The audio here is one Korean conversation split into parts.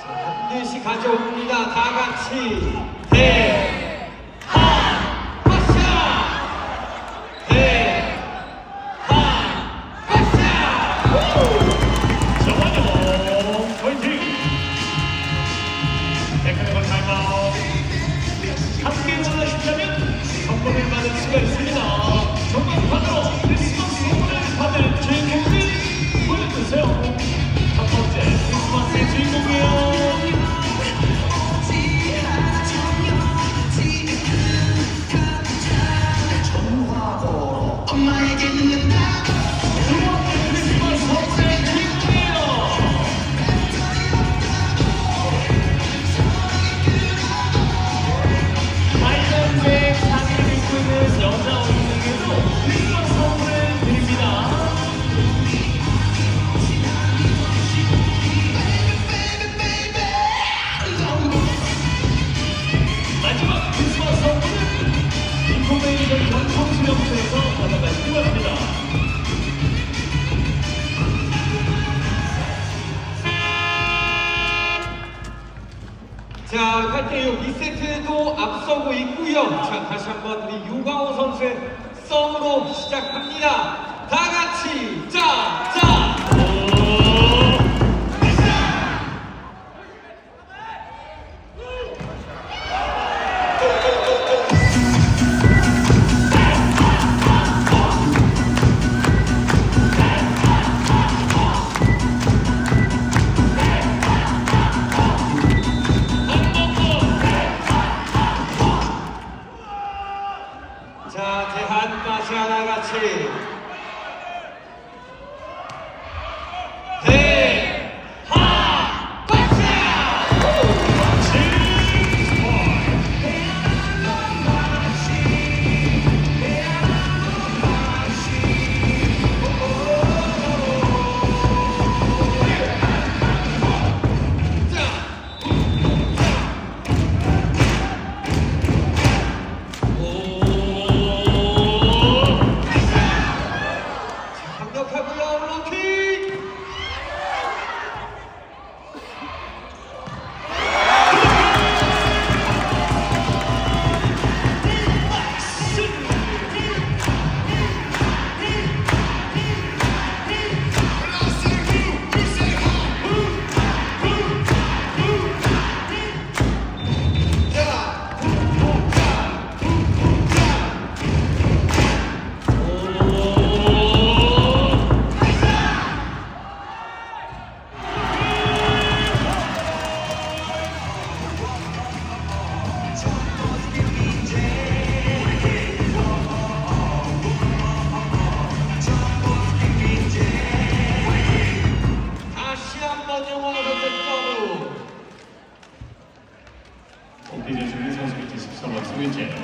자, 반드시 가져옵니다. 다 같이. 자, 8대6 2세트도 앞서고 있고요. 자, 다시 한번 우리 유광호 선수의 썸으로 시작합니다. 다 같이 자! আছে Washington.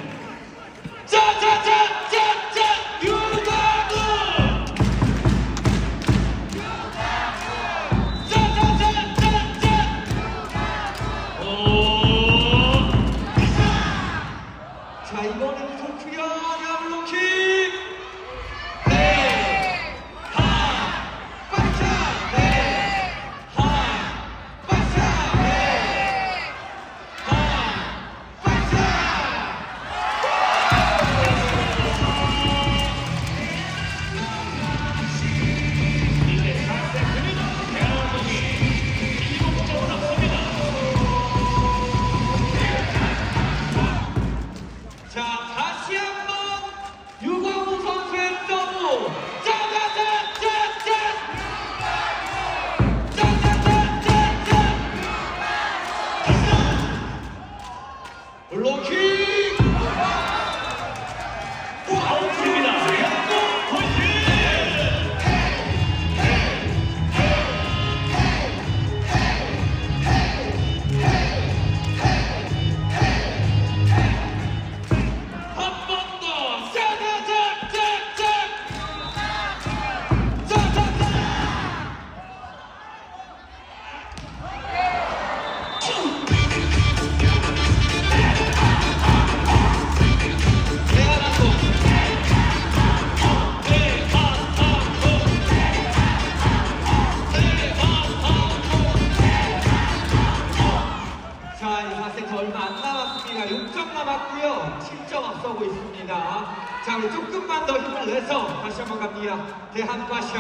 블로킹! 남았습니다. 6점 남았고요. 7점 앞서고 있습니다. 자, 우리 조금만 더 힘을 내서 다시 한번 갑니다. 대한과시